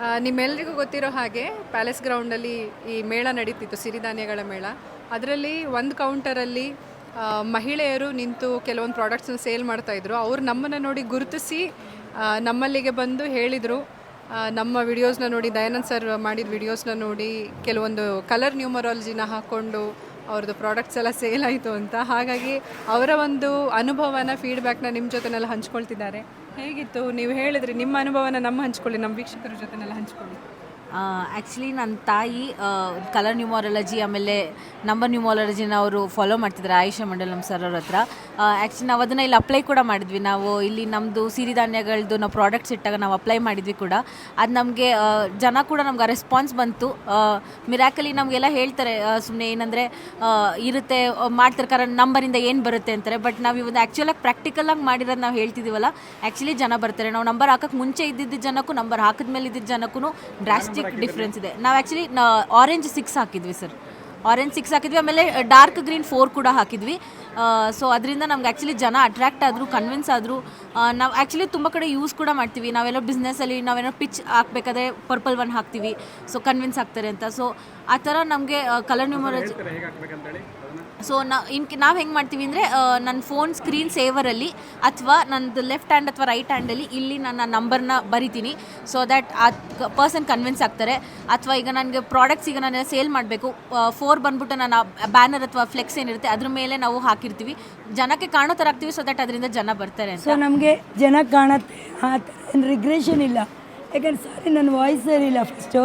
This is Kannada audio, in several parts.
ಆ, ನಿಮ್ಮೆಲ್ರಿಗೂ ಗೊತ್ತಿರೋ ಹಾಗೆ ಪ್ಯಾಲೇಸ್ ಗ್ರೌಂಡಲ್ಲಿ ಈ ಮೇಳ ನಡೀತಿತ್ತು ಸಿರಿಧಾನ್ಯಗಳ ಮೇಳ. ಅದರಲ್ಲಿ ಒಂದು ಕೌಂಟರಲ್ಲಿ ಮಹಿಳೆಯರು ನಿಂತು ಕೆಲವೊಂದು ಪ್ರಾಡಕ್ಟ್ಸ್ನ ಸೇಲ್ ಮಾಡ್ತಾಯಿದ್ರು ಅವರು ನಮ್ಮನ್ನು ನೋಡಿ ಗುರುತಿಸಿ ನಮ್ಮಲ್ಲಿಗೆ ಬಂದು ಹೇಳಿದರು. ನಮ್ಮ ವಿಡಿಯೋಸ್ನ ನೋಡಿ ದಯಾನಂದ್ ಸರ್ ಮಾಡಿದ ವಿಡಿಯೋಸ್ನ ನೋಡಿ ಕೆಲವೊಂದು ಕಲರ್ ನ್ಯೂಮರಾಲಜಿನ ಹಾಕ್ಕೊಂಡು ಅವ್ರದ್ದು ಪ್ರಾಡಕ್ಟ್ಸ್ ಎಲ್ಲ ಸೇಲ್ ಆಯಿತು ಅಂತ. ಹಾಗಾಗಿ ಅವರ ಒಂದು ಅನುಭವನ ಫೀಡ್ಬ್ಯಾಕ್ನ ನಿಮ್ಮ ಜೊತೆನೆಲ್ಲ ಹಂಚ್ಕೊಳ್ತಿದ್ದಾರೆ. ಹೇಗಿತ್ತು? ನೀವು ಹೇಳಿದ್ರಿ, ನಿಮ್ಮ ಅನುಭವನ ನಮ್ಮ ಹಂಚ್ಕೊಳ್ಳಿ ನಮ್ಮ ವೀಕ್ಷಕರ ಜೊತೆನೆಲ್ಲ ಹಂಚ್ಕೊಳ್ಳಿ. ಆ್ಯಕ್ಚುಲಿ ನನ್ನ ತಾಯಿ ಕಲರ್ ನ್ಯೂಮಾರಾಲಜಿ ಆಮೇಲೆ ನಂಬರ್ ನ್ಯೂಮಾರಾಲಜಿನ ಅವರು ಫಾಲೋ ಮಾಡ್ತಿದ್ದಾರೆ ಆಯುಷ ಮಂಡಲಂ ಸರ್ ಅವ್ರ ಹತ್ರ. ಆ್ಯಕ್ಚುಲಿ ನಾವು ಅದನ್ನು ಇಲ್ಲಿ ಅಪ್ಲೈ ಕೂಡ ಮಾಡಿದ್ವಿ. ನಾವು ಇಲ್ಲಿ ನಮ್ಮದು ಸಿರಿಧಾನ್ಯಗಳದ್ದು ನಾವು ಪ್ರಾಡಕ್ಟ್ಸ್ ಇಟ್ಟಾಗ ನಾವು ಅಪ್ಲೈ ಮಾಡಿದ್ವಿ ಕೂಡ. ಅದು ನಮಗೆ ಜನ ಕೂಡ ನಮ್ಗೆ ರೆಸ್ಪಾನ್ಸ್ ಬಂತು. ಮಿರಾಕಲಿ ನಮಗೆಲ್ಲ ಹೇಳ್ತಾರೆ ಸುಮ್ಮನೆ ಏನಂದರೆ ಇರುತ್ತೆ ಮಾಡ್ತಾರೆ. ಕಾರಣ ನಂಬರಿಂದ ಏನು ಬರುತ್ತೆ ಅಂತಾರೆ. ಬಟ್ ನಾವು ಇವತ್ತು ಆ್ಯಕ್ಚುಲಾಗಿ ಪ್ರಾಕ್ಟಿಕಲಾಗಿ ಮಾಡಿರೋದು ನಾವು ಹೇಳ್ತಿದ್ದೀವಲ್ಲ ಆ್ಯಕ್ಚುಲಿ ಜನ ಬರ್ತಾರೆ. ನಾವು ನಂಬರ್ ಹಾಕೋಕ್ಕೆ ಮುಂಚೆ ಇದ್ದಿದ್ದ ಜನಕ್ಕೂ ನಂಬರ್ ಹಾಕಿದ್ಮೇಲೆ ಇದ್ದಿದ್ದ ಜನಕ್ಕೂ ಡ್ರಾಸ್ಟಿಕ್ ಡಿಫ್ರೆನ್ಸ್ ಇದೆ. ನಾವು ಆ್ಯಕ್ಚುಲಿ ಆರೆಂಜ್ ಸಿಕ್ಸ್ ಹಾಕಿದ್ವಿ ಸರ್ ಆರೆಂಜ್ ಸಿಕ್ಸ್ ಹಾಕಿದ್ವಿ ಆಮೇಲೆ ಡಾರ್ಕ್ ಗ್ರೀನ್ ಫೋರ್ ಕೂಡ ಹಾಕಿದ್ವಿ. ಸೊ ಅದರಿಂದ ನಮ್ಗೆ ಆ್ಯಕ್ಚುಲಿ ಜನ ಅಟ್ರಾಕ್ಟ್ ಆದರು ಕನ್ವಿನ್ಸ್ ಆದರು. ನಾವು ಆ್ಯಕ್ಚುಲಿ ತುಂಬ ಕಡೆ ಯೂಸ್ ಕೂಡ ಮಾಡ್ತೀವಿ. ನಾವೆಲ್ಲೋ ಬಿಸ್ನೆಸ್ಸಲ್ಲಿ ನಾವೇನೋ ಪಿಚ್ ಹಾಕ್ಬೇಕಾದ್ರೆ ಪರ್ಪಲ್ ಒನ್ ಹಾಕ್ತೀವಿ. ಸೊ ಕನ್ವಿನ್ಸ್ ಆಗ್ತಾರೆ ಅಂತ. ಸೊ ಆ ಥರ ನಮಗೆ ಕಲರ್ ನ್ಯೂಮರಾಜಿ ಸೊ ನಾ, ಇನ್ ನಾವು ಹೆಂಗೆ ಮಾಡ್ತೀವಿ ಅಂದರೆ ನನ್ನ ಫೋನ್ ಸ್ಕ್ರೀನ್ ಸೇವರಲ್ಲಿ ಅಥವಾ ನನ್ನದು ಲೆಫ್ಟ್ ಹ್ಯಾಂಡ್ ಅಥವಾ ರೈಟ್ ಹ್ಯಾಂಡಲ್ಲಿ ಇಲ್ಲಿ ನನ್ನ ನಂಬರ್ನ ಬರಿತೀನಿ. ಸೊ ದ್ಯಾಟ್ ಆ ಪರ್ಸನ್ ಕನ್ವಿನ್ಸ್ ಆಗ್ತಾರೆ. ಅಥವಾ ಈಗ ನನಗೆ ಪ್ರಾಡಕ್ಟ್ಸ್ ಈಗ ನಾನು ಸೇಲ್ ಮಾಡಬೇಕು. ಫೋರ್ ಬಂದ್ಬಿಟ್ಟು ನಾನು ಬ್ಯಾನರ್ ಅಥವಾ ಫ್ಲೆಕ್ಸ್ ಏನಿರುತ್ತೆ, ಅದ್ರ ಮೇಲೆ ನಾವು ಹಾಕಿರ್ತೀವಿ. ಜನಕ್ಕೆ ಕಾಣೋ ಥರ ಆಗ್ತೀವಿ ಸೊ ದ್ಯಾಟ್ ಅದರಿಂದ ಜನ ಬರ್ತಾರೆ ಸೊ ನಮಗೆ ಜನ ಕಾಣತ್ತೆ. ಆ ಥರ ರಿಗ್ರೆಷನ್ ಇಲ್ಲ. ಯಾಕಂದ್ರೆ ಸಾರಿ ನನ್ನ ವಾಯ್ಸ್ ಇಲ್ಲ ಫಸ್ಟು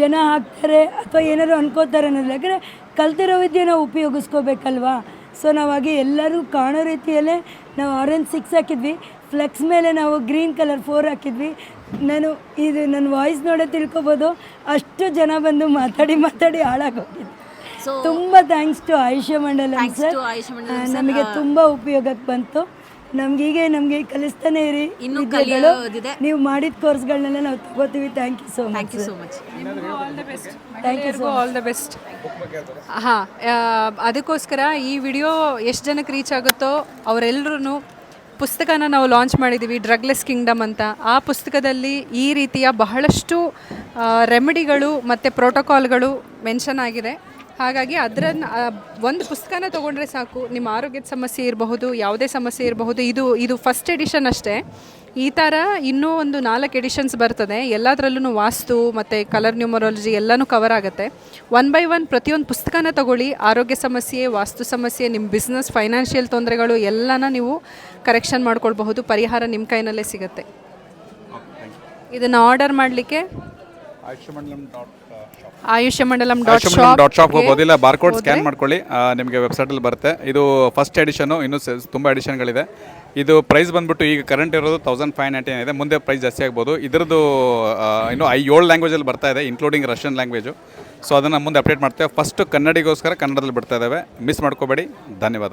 ಜನ ಹಾಕ್ತಾರೆ ಅಥವಾ ಏನಾದ್ರು ಅನ್ಕೋತಾರೆ ಅನ್ನೋದಿಲ್ಲ ಯಾಕಂದರೆ ಕಲ್ತಿರೋ ವಿದ್ಯೆ ನಾವು ಉಪಯೋಗಿಸ್ಕೋಬೇಕಲ್ವಾ? ಸೊ ನಾವಾಗಿ ಎಲ್ಲರೂ ಕಾಣೋ ರೀತಿಯಲ್ಲೇ ನಾವು ಆರೆಂಜ್ ಸಿಕ್ಸ್ ಹಾಕಿದ್ವಿ. ಫ್ಲೆಕ್ಸ್ ಮೇಲೆ ನಾವು ಗ್ರೀನ್ ಕಲರ್ ಫೋರ್ ಹಾಕಿದ್ವಿ. ನಾನು ಇದು ನನ್ನ ವಾಯ್ಸ್ ನೋಡೇ ತಿಳ್ಕೊಬೋದು. ಅಷ್ಟು ಜನ ಬಂದು ಮಾತಾಡಿ ಮಾತಾಡಿ ಹಾಳಾಗೋಗಿದ್ವಿ ಸೊ ತುಂಬ thanks to Ayushya Mandala sir. ನಮಗೆ ತುಂಬ ಉಪಯೋಗಕ್ಕೆ ಬಂತು. ನಮ್ಗೀಗೆ ನಮಗೆ ಕಲಿಸ್ತಾನೆ ಇರಿ. ಇನ್ನೂ ವಿದ್ಯೆಗಳು ಕಲಿಯೋದಿದೆ. ನೀವು ಮಾಡಿದ ಕೋರ್ಸ್ಗಳನ್ನೆಲ್ಲ ನಾವು ತಗೋತೀವಿ. Thank you so thank you so much all the best ಎಲ್ಲರಿಗೂ ಆಲ್ ದ ಬೆಸ್ಟ್ ಹಾಂ ಅದಕ್ಕೋಸ್ಕರ ಈ ವಿಡಿಯೋ ಎಷ್ಟು ಜನಕ್ಕೆ ರೀಚ್ ಆಗುತ್ತೋ ಅವರೆಲ್ಲರೂ ಪುಸ್ತಕನ ನಾವು ಲಾಂಚ್ ಮಾಡಿದ್ದೀವಿ ಡ್ರಗ್ಲೆಸ್ ಕಿಂಗ್ಡಮ್ ಅಂತ. ಆ ಪುಸ್ತಕದಲ್ಲಿ ಈ ರೀತಿಯ ಬಹಳಷ್ಟು ರೆಮಿಡಿಗಳು ಮತ್ತು ಪ್ರೋಟೋಕಾಲ್ಗಳು ಮೆನ್ಷನ್ ಆಗಿದೆ. ಹಾಗಾಗಿ ಅದರನ್ನು ಒಂದು ಪುಸ್ತಕನ ತೊಗೊಂಡ್ರೆ ಸಾಕು. ನಿಮ್ಮ ಆರೋಗ್ಯದ ಸಮಸ್ಯೆ ಇರಬಹುದು ಯಾವುದೇ ಸಮಸ್ಯೆ ಇರಬಹುದು ಇದು ಇದು ಫಸ್ಟ್ ಎಡಿಷನ್ ಅಷ್ಟೇ. ಈ ಥರ ಇನ್ನೂ ಒಂದು ನಾಲ್ಕು ಎಡಿಷನ್ಸ್ ಬರ್ತದೆ. ಎಲ್ಲದರಲ್ಲೂ ವಾಸ್ತು ಮತ್ತು ಕಲರ್ ನ್ಯೂಮರಾಲಜಿ ಎಲ್ಲನೂ ಕವರ್ ಆಗುತ್ತೆ. ಒನ್ ಬೈ ಒನ್ ಪ್ರತಿಯೊಂದು ಪುಸ್ತಕನ ತಗೊಳ್ಳಿ. ಆರೋಗ್ಯ ಸಮಸ್ಯೆ ವಾಸ್ತು ಸಮಸ್ಯೆ ನಿಮ್ಮ ಬಿಸ್ನೆಸ್ ಫೈನಾನ್ಷಿಯಲ್ ತೊಂದರೆಗಳು ಎಲ್ಲನ ನೀವು ಕರೆಕ್ಷನ್ ಮಾಡ್ಕೊಳ್ಬಹುದು. ಪರಿಹಾರ ನಿಮ್ಮ ಕೈನಲ್ಲೇ ಸಿಗುತ್ತೆ. ಇದನ್ನು ಆರ್ಡರ್ ಮಾಡಲಿಕ್ಕೆ Ayushya Mandalam dot Ayushmandalam shop dot shop ಹೋಗೋದಿಲ್ಲ ಇಲ್ಲ ಬಾರ್ಕೋಡ್ ಸ್ಕ್ಯಾನ್ ಮಾಡ್ಕೊಳ್ಳಿ. ನಿಮಗೆ ವೆಬ್ಸೈಟಲ್ಲಿ ಬರುತ್ತೆ. ಇದು ಫಸ್ಟ್ ಎಡಿಷನು ಇನ್ನೂ ಸ- ತುಂಬ ಎಡಿಷನ್ಗಳಿದೆ ಇದು ಪ್ರೈಸ್ ಬಂದ್ಬಿಟ್ಟು ಈಗ ಕರೆಂಟ್ ಇರೋದು ತೌಸಂಡ್ ಫೈವ್ ನೈಂಟಿ ಇದೆ. ಮುಂದೆ ಪ್ರೈಸ್ ಜಾಸ್ತಿ ಆಗ್ಬೋದು. ಇದ್ರದ್ದು ಇನ್ನು ಇನ್ನೂ ಐ ಏಳು ಲ್ಯಾಂಗ್ವೇಜಲ್ಲಿ ಬರ್ತಾ ಇದೆ ಇನ್ಕ್ಲೂಡಿಂಗ್ ರಷ್ಯನ್ ಲ್ಯಾಂಗ್ವೇಜು ಸೊ ಅದನ್ನು ಮುಂದೆ ಅಪ್ಡೇಟ್ ಮಾಡ್ತೇವೆ. ಫಸ್ಟ್ ಕನ್ನಡಿಗೋಸ್ಕರ ಕನ್ನಡದಲ್ಲಿ ಬಿಡ್ತಾ ಇದ್ದಾವೆ. ಮಿಸ್ ಮಾಡ್ಕೋಬೇಡಿ. ಧನ್ಯವಾದ.